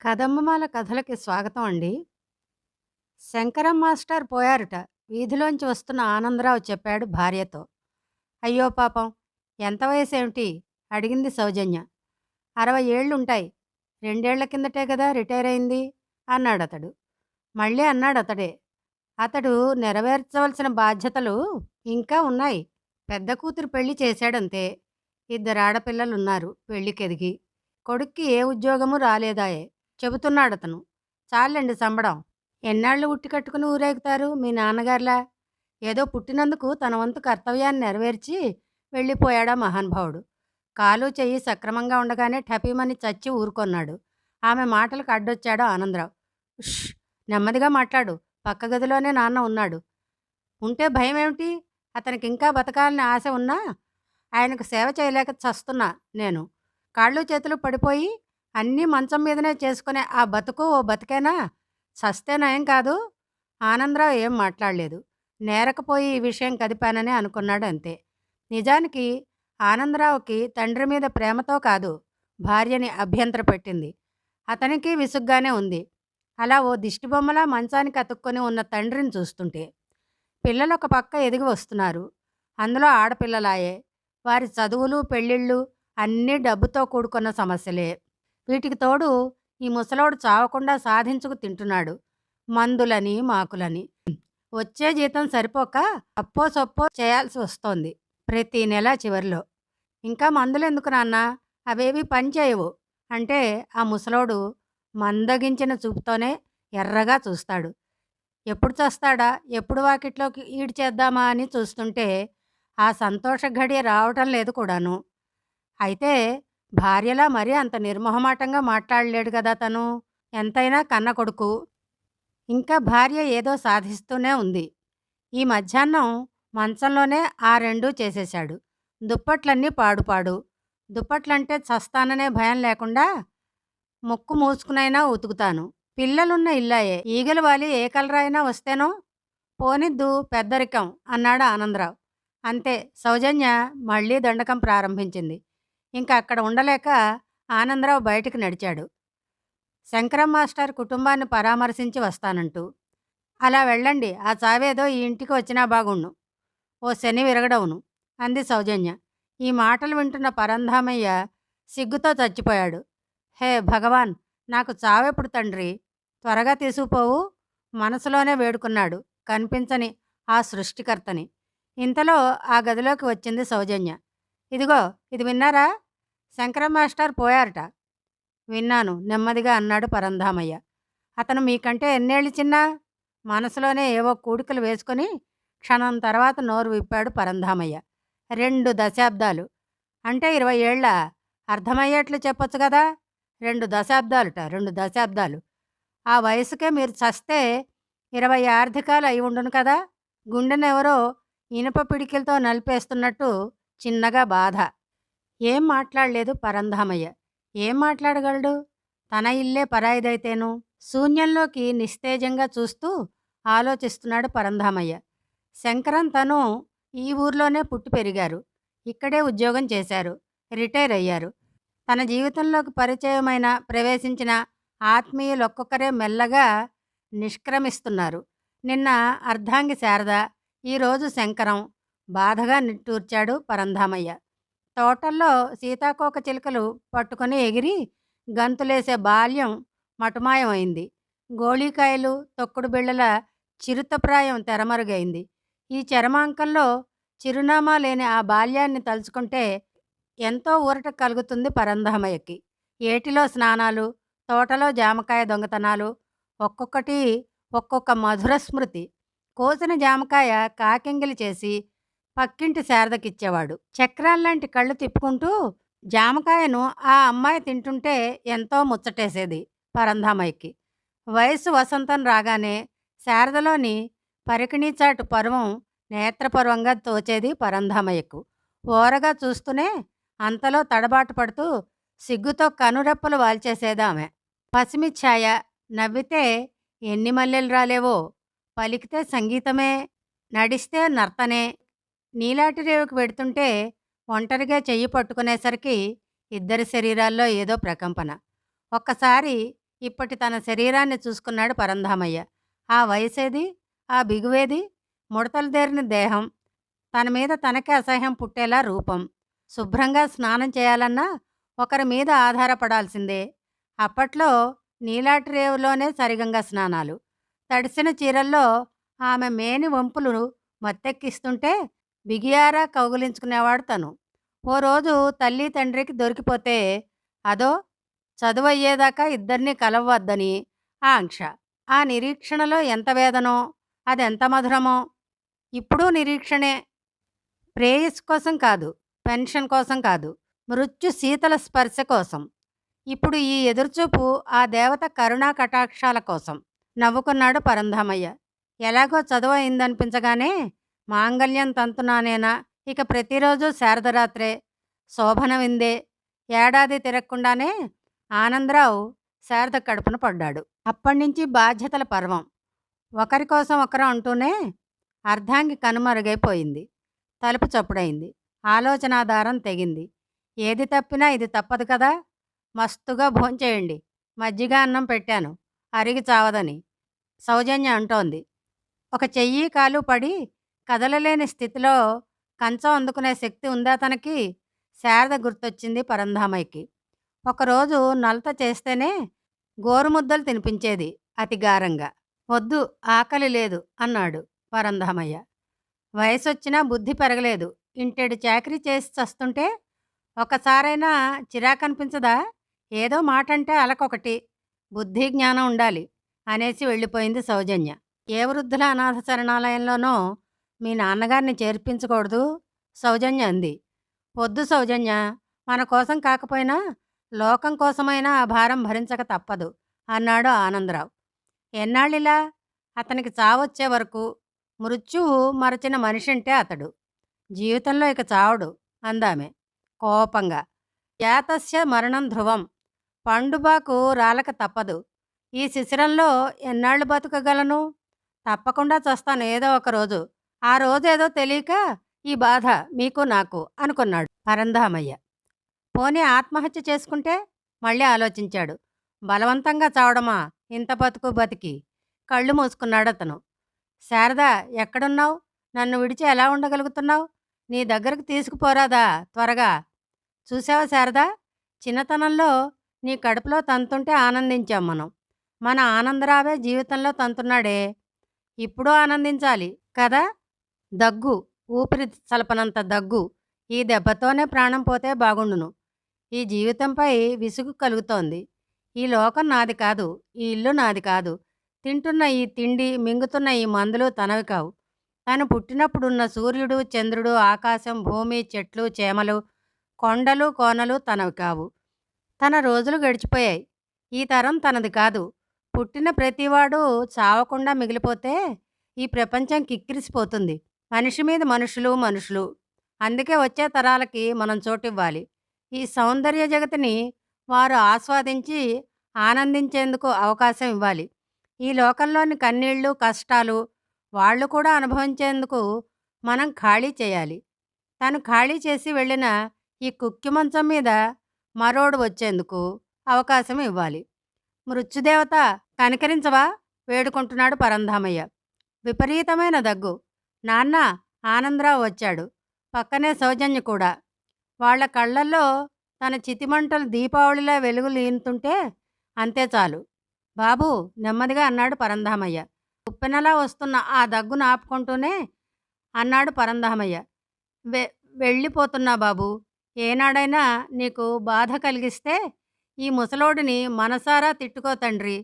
కదంబమాల కథలకి స్వాగతం అండి. శంకరం మాస్టర్ పోయారుట. వీధిలోంచి వస్తున్న ఆనందరావు చెప్పాడు భార్యతో. అయ్యో పాపం! ఎంత వయసేమిటి? అడిగింది సౌజన్య. అరవై ఏళ్ళుంటాయి. రెండేళ్ళ కిందటే కదా రిటైర్ అయింది అన్నాడు అతడు మళ్ళీ అన్నాడు అతడే అతడు నెరవేర్చవలసిన బాధ్యతలు ఇంకా ఉన్నాయి. పెద్ద కూతురు పెళ్ళి చేశాడంతే. ఇద్దరు ఆడపిల్లలున్నారు పెళ్ళికెదిగి. కొడుక్కి ఏ ఉద్యోగమూ రాలేదాయే చెబుతున్నాడు అతను చాలండి సంబడం. ఎన్నాళ్ళు ఉట్టి కట్టుకుని ఊరేగుతారు మీ నాన్నగారిలా? ఏదో పుట్టినందుకు తన వంతు కర్తవ్యాన్ని నెరవేర్చి వెళ్ళిపోయాడా మహానుభావుడు. కాలు చెయ్యి సక్రమంగా ఉండగానే ఠపీమని చచ్చి ఊరుకొన్నాడు. ఆమె మాటలకు అడ్డొచ్చాడు ఆనందరావు. ష్ నెమ్మదిగా మాట్లాడు. పక్క గదిలోనే నాన్న ఉన్నాడు. ఉంటే భయం ఏమిటి అతనికి ఇంకా బతకాలని ఆశ ఉన్నా ఆయనకు సేవ చేయలేక చస్తున్నా నేను. కాళ్ళు చేతులు పడిపోయి అన్నీ మంచం మీదనే చేసుకునే ఆ బతుకు ఓ బతికేనా? సస్తే నయం కాదు ఆనందరావు ఏం మాట్లాడలేదు. నేరకపోయి ఈ విషయం కదిపానని అనుకున్నాడు అంతే. నిజానికి ఆనందరావుకి తండ్రి మీద ప్రేమతో కాదు భార్యని అభ్యంతర పెట్టింది అతనికి విసుగ్గానే ఉంది. అలా ఓ దిష్టిబొమ్మలా మంచానికి అతుక్కొని ఉన్న తండ్రిని చూస్తుంటే. పిల్లలు ఒక పక్క ఎదిగి వస్తున్నారు. అందులో ఆడపిల్లలాయే. వారి చదువులు, పెళ్ళిళ్ళు అన్నీ డబ్బుతో కూడుకున్న సమస్యలే. వీటికి తోడు ఈ ముసలోడు చావకుండా సాధించుకు తింటున్నాడు. మందులని, మాకులని. వచ్చే జీతం సరిపోక అప్పో సొప్పో చేయాల్సి వస్తోంది ప్రతి నెలా చివర్లో. ఇంకా మందులు ఎందుకు నాన్నా? అవేవి పనిచేయవు అంటే ఆ ముసలోడు మందగించిన చూపుతోనే ఎర్రగా చూస్తాడు. ఎప్పుడు చేస్తాడా ఎప్పుడు వాకిట్లోకి ఈడ్చేద్దామా అని చూస్తుంటే ఆ సంతోష ఘడియ రావటం లేదు కూడాను. అయితే భార్యలా మరీ అంత నిర్మోహమాటంగా మాట్లాడలేడు కదా తను. ఎంతైనా కన్న కొడుకు. ఇంకా భార్య ఏదో సాధిస్తూనే ఉంది. ఈ మధ్యాహ్నం మంచంలోనే ఆ రెండూ చేసేశాడు. దుప్పట్లన్నీ పాడుపాడు. దుప్పట్లంటే చస్తాననే భయం లేకుండా ముక్కు మూసుకునైనా ఉతుకుతాను. పిల్లలున్న ఇల్లాయే. ఈగలు వాలి ఏ కలరైనా వస్తేనో? పోనిద్దు పెద్దరికం అన్నాడు ఆనందరావు. అంతే సౌజన్య మళ్ళీ దండకం ప్రారంభించింది. ఇంక అక్కడ ఉండలేక ఆనందరావు బయటికి నడిచాడు. శంకరం మాస్టర్ కుటుంబాన్ని పరామర్శించి వస్తానంటూ. అలా వెళ్ళండి ఆ చావేదో ఈ ఇంటికి వచ్చినా బాగుండు ఓ శని విరగడవును అంది సౌజన్య. ఈ మాటలు వింటున్న పరంధామయ్య సిగ్గుతో చచ్చిపోయాడు. హే భగవాన్! నాకు చావెప్పుడు తండ్రి? త్వరగా తీసుకుపోవు మనసులోనే వేడుకున్నాడు కనిపించని ఆ సృష్టికర్తని. ఇంతలో ఆ గదిలోకి వచ్చింది సౌజన్య. ఇదిగో ఇది విన్నారా? శంకర మాస్టర్ పోయారట. విన్నాను నెమ్మదిగా అన్నాడు పరంధామయ్య. అతను మీకంటే ఎన్నేళ్ళు చిన్నా? మనసులోనే ఏవో కూడికలు వేసుకొని క్షణం తర్వాత నోరు విప్పాడు పరంధామయ్య. రెండు దశాబ్దాలు. అంటే ఇరవై ఏళ్ళ అర్థమయ్యేట్లు చెప్పొచ్చు కదా రెండు దశాబ్దాలుట రెండు దశాబ్దాలు. ఆ వయసుకే మీరు చస్తే ఇరవై ఆర్థికాలు అయి ఉండును కదా? గుండెనెవరో ఇనుప పిడికిలతో నలిపేస్తున్నట్టు చిన్నగా బాధ. ఏం మాట్లాడలేదు పరంధామయ్య. ఏం మాట్లాడగలడు? తన ఇల్లే పరాయిదైతేను. శూన్యంలోకి నిస్తేజంగా చూస్తూ ఆలోచిస్తున్నాడు పరంధామయ్య. శంకరం తను ఈ ఊర్లోనే పుట్టి పెరిగారు. ఇక్కడే ఉద్యోగం చేశారు. రిటైర్ అయ్యారు. తన జీవితంలోకి పరిచయమైన ప్రవేశించిన ఆత్మీయులు ఒక్కొక్కరే మెల్లగా నిష్క్రమిస్తున్నారు. నిన్న అర్ధాంగి శారద, ఈరోజు శంకరం. బాధగా నిట్టూర్చాడు పరంధామయ్య. తోటల్లో సీతాకోక చిలుకలు పట్టుకొని ఎగిరి గంతులేసే బాల్యం మటుమాయమైంది. గోళీకాయలు, తొక్కుడు బిళ్ళల చిరుతప్రాయం తెరమరుగైంది. ఈ చరమాంకంలో చిరునామా లేని ఆ బాల్యాన్ని తలుచుకుంటే ఎంతో ఊరట కలుగుతుంది పరంధామయ్యకి. ఏటిలో స్నానాలు, తోటలో జామకాయ దొంగతనాలు ఒక్కొక్కటి ఒక్కొక్క మధుర స్మృతి. కోసిన జామకాయ కాకింగిలి చేసి పక్కింటి శారదకిచ్చేవాడు. చక్రాల్లాంటి కళ్ళు తిప్పుకుంటూ జామకాయను ఆ అమ్మాయి తింటుంటే ఎంతో ముచ్చటేసేది పరంధామయ్యకి. వయసు వసంతం రాగానే శారదలోని పరికిణీచాటు పర్వం నేత్రపర్వంగా తోచేది పరంధామయ్యకు. ఓరగా చూస్తూనే అంతలో తడబాటు పడుతూ సిగ్గుతో కనురెప్పలు వాల్చేసేదామె. పసిమి ఛాయ. నవ్వితే ఎన్ని మల్లెలు రాలేవో. పలికితే సంగీతమే. నడిస్తే నర్తనే. నీలాటి రేవుకి వెడుతుంటే ఒంటరిగా చెయ్యి పట్టుకునేసరికి ఇద్దరి శరీరాల్లో ఏదో ప్రకంపన. ఒక్కసారి ఇప్పటి తన శరీరాన్ని చూసుకున్నాడు పరంధామయ్య. ఆ వయసేది? ఆ బిగువేది? ముడతలు దేరిన దేహం. తన మీద తనకే అసహ్యం పుట్టేలా రూపం. శుభ్రంగా స్నానం చేయాలన్నా ఒకరి మీద ఆధారపడాల్సిందే. అప్పట్లో నీలాటి రేవులోనే సరిగంగా స్నానాలు. తడిసిన చీరల్లో ఆమె మేని వంపులు మత్తెక్కిస్తుంటే బిగియారా కౌగిలించుకునేవాడు తను. ఓ రోజు తల్లి తండ్రికి దొరికిపోతే అదో చదువయ్యేదాకా ఇద్దరినీ కలవద్దని ఆంక్ష. ఆ నిరీక్షణలో ఎంత వేదనో, అదెంత మధురమో! ఇప్పుడూ నిరీక్షణే. ప్రేయస్ కోసం కాదు, పెన్షన్ కోసం కాదు, మృత్యు శీతల స్పర్శ కోసం. ఇప్పుడు ఈ ఎదురుచూపు ఆ దేవత కరుణా కటాక్షాల కోసం. నవ్వుకున్నాడు పరంధామయ్య. ఎలాగో చదువు అయిందనిపించగానే మాంగల్యం తంతునానేనా? ఇక ప్రతిరోజు శారదరాత్రే. శోభన విందే. ఏడాది తిరగకుండానే ఆనందరావు శారద కడుపున పడ్డాడు. అప్పటినుంచి బాధ్యతల పర్వం. ఒకరి కోసం ఒకరు అంటూనే అర్ధాంగి కనుమరుగైపోయింది. తలుపు చప్పుడైంది. ఆలోచనాధారం తెగింది. ఏది తప్పినా ఇది తప్పదు కదా? మస్తుగా భోంచేయండి. మజ్జిగ అన్నం పెట్టాను. అరిగి చావదని. సౌజన్య అంటోంది. ఒక చెయ్యి కాలు పడి కదలలేని స్థితిలో కంచం అందుకునే శక్తి ఉందా తనకి? శారద గుర్తొచ్చింది పరంధామయ్యకి. ఒకరోజు నలత చేస్తేనే గోరుముద్దలు తినిపించేది అతి గారంగా వద్దు ఆకలి లేదు అన్నాడు పరంధామయ్య. వయసొచ్చినా బుద్ధి పెరగలేదు. ఇంటెడు చాకరీ చేసి చస్తుంటే ఒకసారైనా చిరాకనిపించదా? ఏదో మాట అంటే అలకొకటి. బుద్ధి జ్ఞానం ఉండాలి అనేసి వెళ్ళిపోయింది సౌజన్య. ఏ వృద్ధుల అనాథ శరణాలయంలోనో మీ నాన్నగారిని చేర్పించకూడదు సౌజన్య అంది. వద్దు సౌజన్య మన కోసం కాకపోయినా లోకం కోసమైనా ఆ భారం భరించక తప్పదు అన్నాడు ఆనందరావు. ఎన్నాళ్ళిలా? అతనికి చావొచ్చే వరకు. మృత్యువు మరచిన మనిషి అతడు. జీవితంలో ఇక చావడు అందామె కోపంగా. యాతస్య మరణం ధ్రువం. పండుబాకు రాలక తప్పదు. ఈ శిశిరంలో ఎన్నాళ్ళు బతకగలను? తప్పకుండా చస్తాను ఏదో ఒక రోజు. ఆ రోజేదో తెలియక ఈ బాధ మీకు నాకు అనుకున్నాడు పరంధామయ్య. పోనీ ఆత్మహత్య చేసుకుంటే మళ్ళీ ఆలోచించాడు. బలవంతంగా చావడమా ఇంత బతుకు బతికి? కళ్ళు మూసుకున్నాడు అతను శారద ఎక్కడున్నావు? నన్ను విడిచి ఎలా ఉండగలుగుతున్నావు? నీ దగ్గరకు తీసుకుపోరాదా త్వరగా? చూసావా శారదా? చిన్నతనంలో నీ కడుపులో తంతుంటే ఆనందించాం మనం. మన ఆనందరావే జీవితంలో తంతున్నాడే. ఇప్పుడు ఆనందించాలి కదా? దగ్గు ఊపిరి సలపనంత దగ్గు ఈ దెబ్బతోనే ప్రాణం పోతే బాగుండును. ఈ జీవితంపై విసుగు కలుగుతోంది. ఈ లోకం నాది కాదు ఈ ఇల్లు నాది కాదు. తింటున్న ఈ తిండి మింగుతున్న ఈ మందులు తనవి కావు. తను పుట్టినప్పుడున్న సూర్యుడు చంద్రుడు ఆకాశం భూమి చెట్లు చేమలు కొండలు కోనలు తనవి కావు. తన రోజులు గడిచిపోయాయి. ఈ తరం తనది కాదు. పుట్టిన ప్రతివాడు చావకుండా మిగిలిపోతే ఈ ప్రపంచం కిక్కిరిసిపోతుంది. మనిషి మీద మనుషులు మనుషులు. అందుకే వచ్చే తరాలకి మనం చోటివ్వాలి. ఈ సౌందర్య జగతిని వారు ఆస్వాదించి ఆనందించేందుకు అవకాశం ఇవ్వాలి. ఈ లోకంలోని కన్నీళ్ళు కష్టాలు వాళ్ళు కూడా అనుభవించేందుకు మనం ఖాళీ చేయాలి. తను ఖాళీ చేసి వెళ్ళిన ఈ కుక్కి మంచం మీద మరోడు వచ్చేందుకు అవకాశం ఇవ్వాలి. మృత్యుదేవత కనికరించవా? వేడుకుంటున్నాడు పరంధామయ్య. విపరీతమైన దగ్గు. నాన్న ఆనందరావు వచ్చాడు. పక్కనే సౌజన్య కూడా. వాళ్ళ కళ్ళల్లో తన చితిమంటలు దీపావళిలా వెలుగులు ఈనుతుంటే అంతే చాలు. బాబు నెమ్మదిగా అన్నాడు పరంధామయ్య. ఉప్పెనలా వస్తున్న ఆ దగ్గును ఆపుకుంటూనే అన్నాడు పరంధామయ్య. వె వెళ్ళిపోతున్నా బాబు. ఏనాడైనా నీకు బాధ కలిగిస్తే ఈ ముసలోడిని మనసారా తిట్టుకో తండ్రి.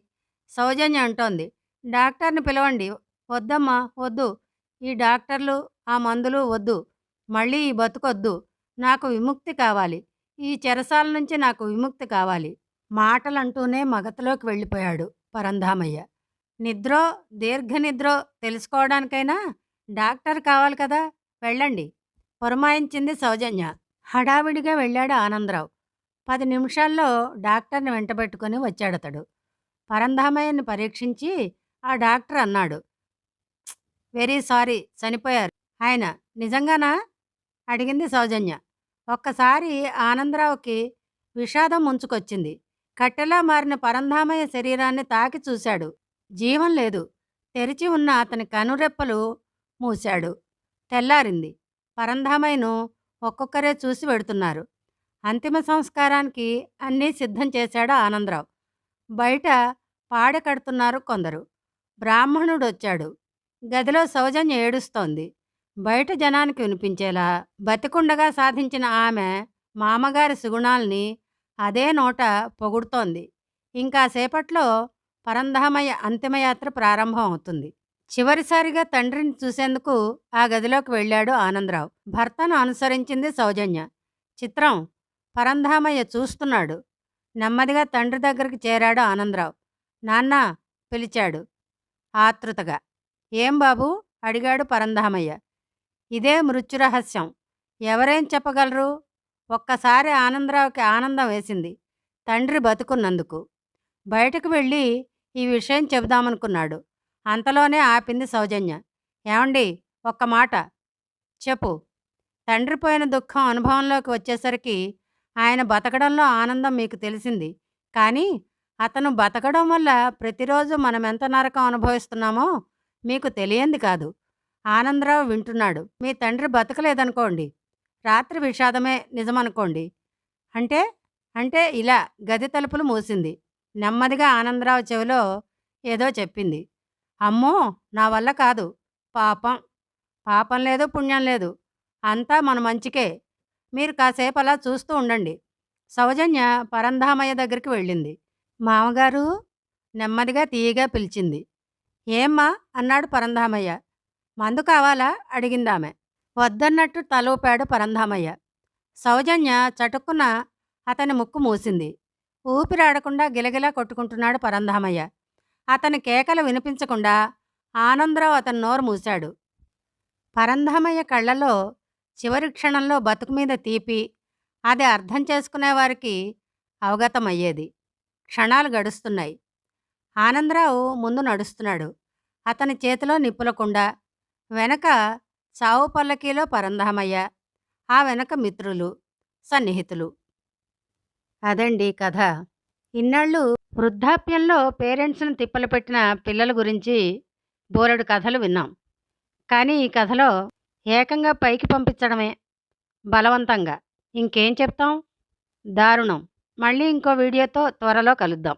సౌజన్య అంటోంది. డాక్టర్ని పిలవండి. వద్దమ్మా వద్దు. ఈ డాక్టర్లు ఆ మందులు వద్దు మళ్ళీ ఈ బతుకొద్దు నాకు విముక్తి కావాలి. ఈ చెరసాల నుంచి నాకు విముక్తి కావాలి. మాటలంటూనే మగతలోకి వెళ్ళిపోయాడు పరంధామయ్య. నిద్రో దీర్ఘ నిద్రో తెలుసుకోవడానికైనా డాక్టర్ కావాలి కదా? వెళ్ళండి. పురమాయించింది సౌజన్య. హడావిడిగా వెళ్ళాడు ఆనందరావు. పది నిమిషాల్లో డాక్టర్ని వెంటబెట్టుకుని వచ్చాడతడు. పరంధామయ్యని పరీక్షించి ఆ డాక్టర్ అన్నాడు. వెరీ సారీ చనిపోయారు. ఆయన నిజంగానా? అడిగింది సౌజన్య. ఒక్కసారి ఆనందరావుకి విషాదం ముంచుకొచ్చింది. కట్టెలా మారిన పరంధామయ్య శరీరాన్ని తాకి చూశాడు. జీవం లేదు. తెరిచి ఉన్న అతని కనురెప్పలు మూశాడు. తెల్లారింది. పరంధామయ్యను ఒక్కొక్కరే చూసి వెడుతున్నారు. అంతిమ సంస్కారానికి అన్నీ సిద్ధం చేశాడు ఆనందరావు. బయట పాడె కడుతున్నారు కొందరు. బ్రాహ్మణుడు వచ్చాడు గదిలో సౌజన్య ఏడుస్తోంది. బయట జనానికి వినిపించేలా బతికుండగా సాధించిన ఆమె మామగారి సుగుణాల్ని అదే నోట పొగుడుతోంది. ఇంకా సేపట్లో పరంధామయ్య అంతిమయాత్ర ప్రారంభం అవుతుంది. చివరిసారిగా తండ్రిని చూసేందుకు ఆ గదిలోకి వెళ్ళాడు ఆనందరావు. భర్తను అనుసరించింది సౌజన్య. చిత్రం పరంధామయ్య చూస్తున్నాడు. నెమ్మదిగా తండ్రి దగ్గరికి చేరాడు ఆనందరావు. నాన్న పిలిచాడు ఆతృతగా. ఏం బాబు? అడిగాడు పరంధామయ్య. ఇదే మృత్యురహస్యం. ఎవరేం చెప్పగలరు? ఒక్కసారి ఆనందరావుకి ఆనందం వేసింది. తండ్రి బతుకున్నందుకు. బయటకు వెళ్ళి ఈ విషయం చెబుదామనుకున్నాడు. అంతలోనే ఆపింది సౌజన్య. ఏమండి? ఒక్క మాట. చెప్పు. తండ్రి పోయిన దుఃఖం అనుభవంలోకి వచ్చేసరికి ఆయన బతకడంలో ఆనందం మీకు తెలిసింది. కానీ అతను బతకడం వల్ల ప్రతిరోజు మనం ఎంత నరకం అనుభవిస్తున్నామో మీకు తెలియంది కాదు. ఆనందరావు వింటున్నాడు. మీ తండ్రి బతకలేదనుకోండి. రాత్రి విషాదమే నిజమనుకోండి. అంటే అంటే ఇలా గది తలుపులు మూసింది. నెమ్మదిగా ఆనందరావు చెవిలో ఏదో చెప్పింది. అమ్మో! నా వల్ల కాదు. పాపం. పాపం లేదు పుణ్యం లేదు. అంతా మన మంచికే. మీరు కాసేపు అలా చూస్తూ ఉండండి. సౌజన్య పరంధామయ్య దగ్గరికి వెళ్ళింది. మామగారు? నెమ్మదిగా తీయగా పిలిచింది. ఏమ్మా? అన్నాడు పరంధామయ్య. మందు కావాలా? అడిగిందామె. వద్దన్నట్టు తలూపాడు పరంధామయ్య. సౌజన్య చటుక్కున అతని ముక్కు మూసింది. ఊపిరాడకుండా గిలగిలా కొట్టుకుంటున్నాడు పరంధామయ్య. అతని కేకలు వినిపించకుండా ఆనందరావు అతని నోరు మూశాడు. పరంధామయ్య కళ్ళలో చివరి క్షణంలో బతుకు మీద తీపి అది అర్థం చేసుకునేవారికి అవగతమయ్యేది. క్షణాలు గడుస్తున్నాయి. ఆనందరావు ముందు నడుస్తున్నాడు. అతని చేతిలో నిప్పులకుండ వెనక చావు పల్లకీలో పరంధామయ్య ఆ వెనక మిత్రులు సన్నిహితులు. అదండి కథ. ఇన్నాళ్ళు వృద్ధాప్యంలో పేరెంట్స్ని తిప్పలు పెట్టిన పిల్లల గురించి బోలెడు కథలు విన్నాం. కానీ ఈ కథలో ఏకంగా పైకి పంపించడమే బలవంతంగా. ఇంకేం చెప్తాం? దారుణం. మళ్ళీ ఇంకో వీడియోతో త్వరలో కలుద్దాం.